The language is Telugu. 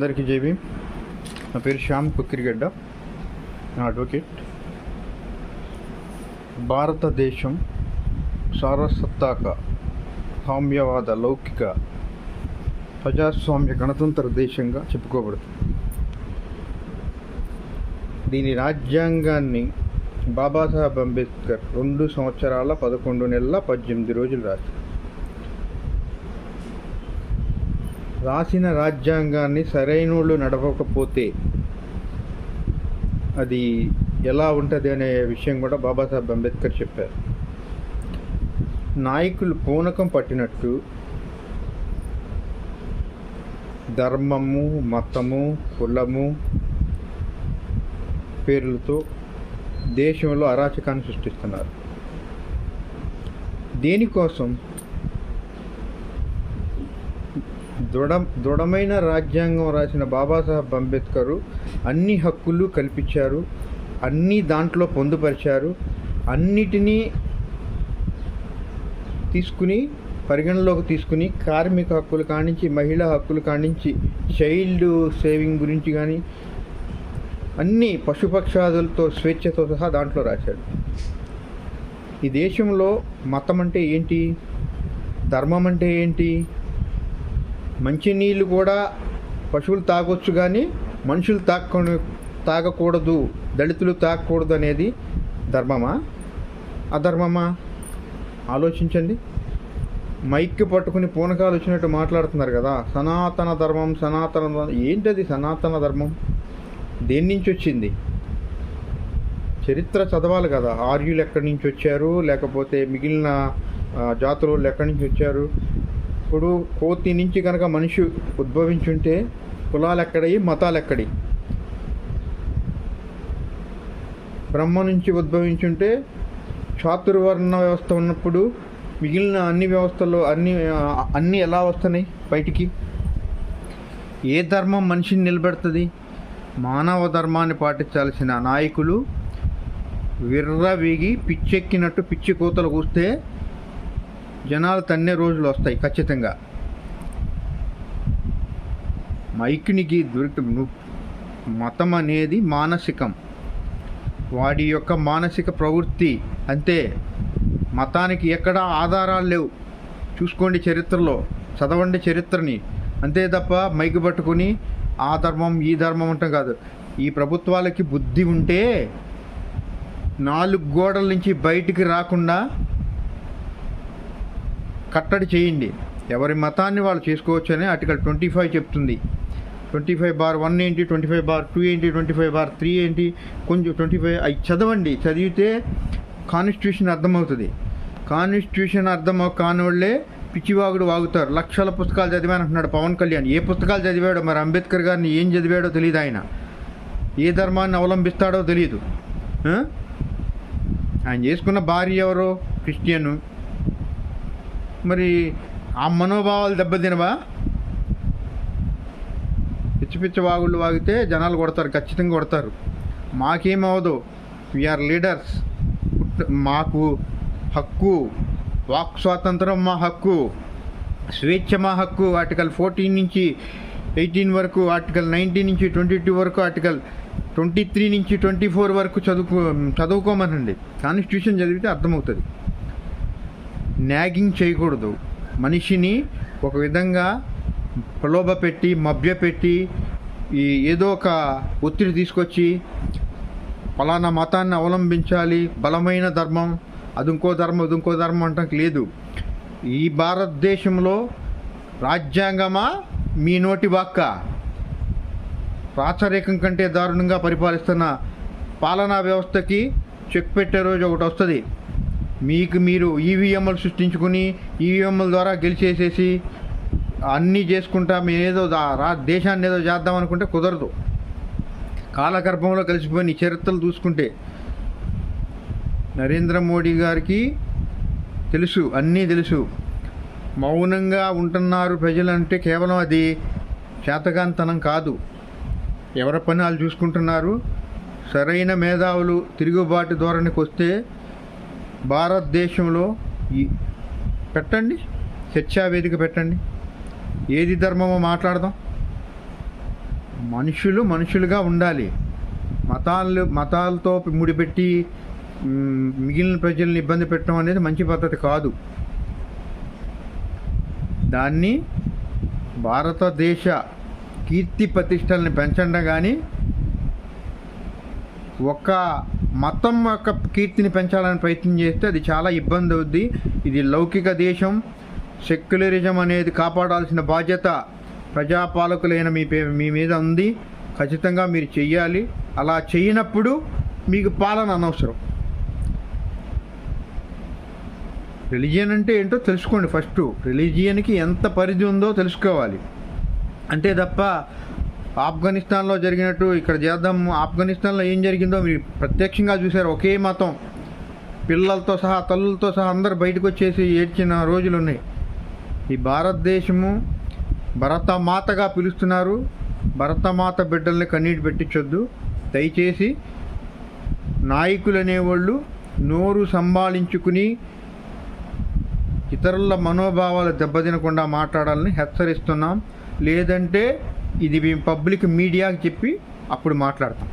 అందరికీ జేబీ నా పేరు శ్యామ్ కుక్కిరిగడ్డ. నా అడ్వకేట్. భారతదేశం సారసత్తాక సామ్యవాద లౌకిక ప్రజాస్వామ్య గణతంత్ర దేశంగా చెప్పుకోబడుతుంది. దీని రాజ్యాంగాన్ని బాబాసాహెబ్ అంబేద్కర్ రెండు సంవత్సరాల పదకొండు నెలల పద్దెనిమిది రోజులు రాశారు. రాసిన రాజ్యాంగాన్ని సరైనోళ్ళు నడవకపోతే అది ఎలా ఉంటుంది అనే విషయం కూడా బాబాసాహెబ్ అంబేద్కర్ చెప్పారు. నాయకులు పూనకం పట్టినట్టు ధర్మము మతము కులము పేర్లతో దేశంలో అరాచకాన్ని సృష్టిస్తున్నారు. దేనికోసం? దృఢ దృఢమైన రాజ్యాంగం రాసిన బాబాసాహెబ్ అంబేద్కర్ అన్ని హక్కులు కల్పించారు అన్ని దాంట్లో పొందుపరిచారు అన్నిటినీ తీసుకుని పరిగణలోకి తీసుకుని కార్మిక హక్కులు కానించి మహిళా హక్కులు కానించి చైల్డ్ సేవింగ్ గురించి కానీ అన్ని పశుపక్షాదులతో స్వేచ్ఛతో సహా దాంట్లో రాశాడు. ఈ దేశంలో మతం అంటే ఏంటి? ధర్మం అంటే ఏంటి? మంచినీళ్ళు కూడా పశువులు తాగొచ్చు కానీ మనుషులు తాక్కొని తాగకూడదు దళితులు తాగకూడదు అనేది ధర్మమా? అధర్మమా? ఆలోచించండి. మైక్ పట్టుకుని పూనకాలు వచ్చినట్టు మాట్లాడుతున్నారు కదా. సనాతన ధర్మం సనాతన ధర్మం. ఏంటది సనాతన ధర్మం? దేని నుంచి వచ్చింది? చరిత్ర చదవాలి కదా. ఆర్యులు ఎక్కడి నుంచి వచ్చారు? లేకపోతే మిగిలిన జాతులు వాళ్ళు ఎక్కడి నుంచి వచ్చారు? ఇప్పుడు కోతి నుంచి కనుక మనిషి ఉద్భవించుంటే కులాలు ఎక్కడయి మతాలు ఎక్కడి బ్రహ్మ నుంచి ఉద్భవించుంటే చాతుర్వర్ణ వ్యవస్థ ఉన్నప్పుడు మిగిలిన అన్ని వ్యవస్థల్లో అన్ని అన్నీ ఎలా వస్తున్నాయి బయటికి? ఏ ధర్మం మనిషిని నిలబెడుతుంది? మానవ ధర్మాన్ని పాటించాల్సిన నాయకులు విర్రవీగి పిచ్చెక్కినట్టు పిచ్చి కూతలు కూస్తే జనాలు తన్నే రోజులు వస్తాయి ఖచ్చితంగా. మైక్నికి దొరికి మతం అనేది మానసికం. వాడి యొక్క మానసిక ప్రవృత్తి అంతే మతానికి ఎక్కడా ఆధారాలు లేవు. చూసుకోండి చరిత్రలో చదవండి చరిత్రని. అంతే తప్ప మైకి పట్టుకుని ఆ ధర్మం ఈ ధర్మం అంటాం కాదు. ఈ ప్రభుత్వాలకి బుద్ధి ఉంటే నాలుగు గోడల నుంచి బయటికి రాకుండా కట్టడి చేయండి. ఎవరి మతాన్ని వాళ్ళు చేసుకోవచ్చు అని ఆర్టికల్ ట్వంటీ ఫైవ్ చెప్తుంది. ట్వంటీ ఫైవ్ బార్ వన్ ఏంటి? ట్వంటీ ఫైవ్ బార్ టూ ఏంటి? ట్వంటీ ఫైవ్ బార్ త్రీ ఏంటి? కొంచెం ట్వంటీ ఫైవ్ అవి చదవండి. చదివితే కాన్స్టిట్యూషన్ అర్థమవుతుంది. కాన్స్టిట్యూషన్ అర్థం కాని వాళ్ళే పిచ్చివాగుడు వాగుతారు. లక్షల పుస్తకాలు చదివాను అంటున్నాడు పవన్ కళ్యాణ్. ఏ పుస్తకాలు చదివాడో? మరి అంబేద్కర్ గారిని ఏం చదివాడో తెలియదు ఆయన. ఏ ధర్మాన్ని అవలంబిస్తాడో తెలియదు. ఆయన చేసుకున్న భార్య ఎవరో? క్రిస్టియన్. మరి ఆ మనోభావాలు దెబ్బతినవా? పిచ్చి పిచ్చి వాగుళ్ళు వాగితే జనాలు కొడతారు ఖచ్చితంగా కొడతారు. మాకేమవదు వీఆర్ లీడర్స్ మాకు హక్కు. వాక్ స్వాతంత్రం మా హక్కు. స్వేచ్ఛ మా హక్కు. ఆర్టికల్ ఫోర్టీన్ నుంచి ఎయిటీన్ వరకు ఆర్టికల్ నైన్టీన్ నుంచి ట్వంటీ టూ వరకు ఆర్టికల్ ట్వంటీ త్రీ నుంచి ట్వంటీ ఫోర్ వరకు చదువుకో చదువుకోమనండి. కాన్స్టిట్యూషన్ చదివితే అర్థమవుతుంది. నాగింగ్ చేయకూడదు. మనిషిని ఒక విధంగా ప్రలోభ పెట్టి మభ్యపెట్టి ఈ ఏదో ఒక ఒత్తిడి తీసుకొచ్చి ఫలానా మతాన్ని అవలంబించాలి బలమైన ధర్మం అది ఇంకో ధర్మం అది ఇంకో ధర్మం అంటానికి లేదు. ఈ భారతదేశంలో రాజ్యాంగమా మీ నోటి వాక్క? రాచరేకం కంటే దారుణంగా పరిపాలిస్తున్న పాలనా వ్యవస్థకి చెక్ పెట్టే రోజు ఒకటి వస్తుంది. మీకు మీరు ఈవీఎంలు సృష్టించుకుని ఈవీఎంల ద్వారా గెలిచేసేసి అన్నీ చేసుకుంటా మేము ఏదో దా- రా దేశాన్ని ఏదో చేద్దాం అనుకుంటే కుదరదు. కాలగర్భంలో కలిసిపోయిన చరిత్రలు చూసుకుంటే నరేంద్ర మోడీ గారికి తెలుసు అన్నీ తెలుసు. మౌనంగా ఉంటున్నారు ప్రజలంటే కేవలం అది చేతగాంతనం కాదు. ఎవరి పని వాళ్ళు చూసుకుంటున్నారు. సరైన మేధావులు తిరుగుబాటు ధోరణికి వస్తే భారతదేశంలో ఈ పెట్టండి. చర్చావేదిక పెట్టండి. ఏది ధర్మమో మాట్లాడదాం. మనుషులు మనుషులుగా ఉండాలి. మతాలు మతాలతో ముడిపెట్టి మిగిలిన ప్రజల్ని ఇబ్బంది పెట్టడం అనేది మంచి పద్ధతి కాదు. దాన్ని భారతదేశ కీర్తి ప్రతిష్టల్ని పెంచండి కానీ ఒక మతం యొక్క కీర్తిని పెంచాలని ప్రయత్నం చేస్తే అది చాలా ఇబ్బంది అవుద్ది. ఇది లౌకిక దేశం. సెక్యులరిజం అనేది కాపాడాల్సిన బాధ్యత ప్రజాపాలకులైన మీ పే మీ మీద ఉంది. ఖచ్చితంగా మీరు చెయ్యాలి. అలా చేయనప్పుడు మీకు పాలన అనవసరం. రిలీజియన్ అంటే ఏంటో తెలుసుకోండి ఫస్ట్. రిలీజియన్కి ఎంత పరిధి ఉందో తెలుసుకోవాలి. అంతే తప్ప ఆఫ్ఘనిస్తాన్లో జరిగినట్టు ఇక్కడ చేద్దాం. ఆఫ్ఘనిస్తాన్లో ఏం జరిగిందో మీరు ప్రత్యక్షంగా చూశారు. ఒకే మతం. పిల్లలతో సహా తల్లులతో సహా అందరు బయటకు వచ్చేసి ఏడ్చిన రోజులు ఉన్నాయి. ఈ భారతదేశము భరతమాతగా పిలుస్తున్నారు. భరతమాత బిడ్డల్ని కన్నీటి పెట్టించొద్దు. దయచేసి నాయకులు అనేవాళ్ళు నోరు సంభాళించుకుని ఇతరుల మనోభావాలు దెబ్బతినకుండా మాట్లాడాలని హెచ్చరిస్తున్నాం. లేదంటే ఇది మేము పబ్లిక్ మీడియాకి చెప్పి అప్పుడు మాట్లాడతాం.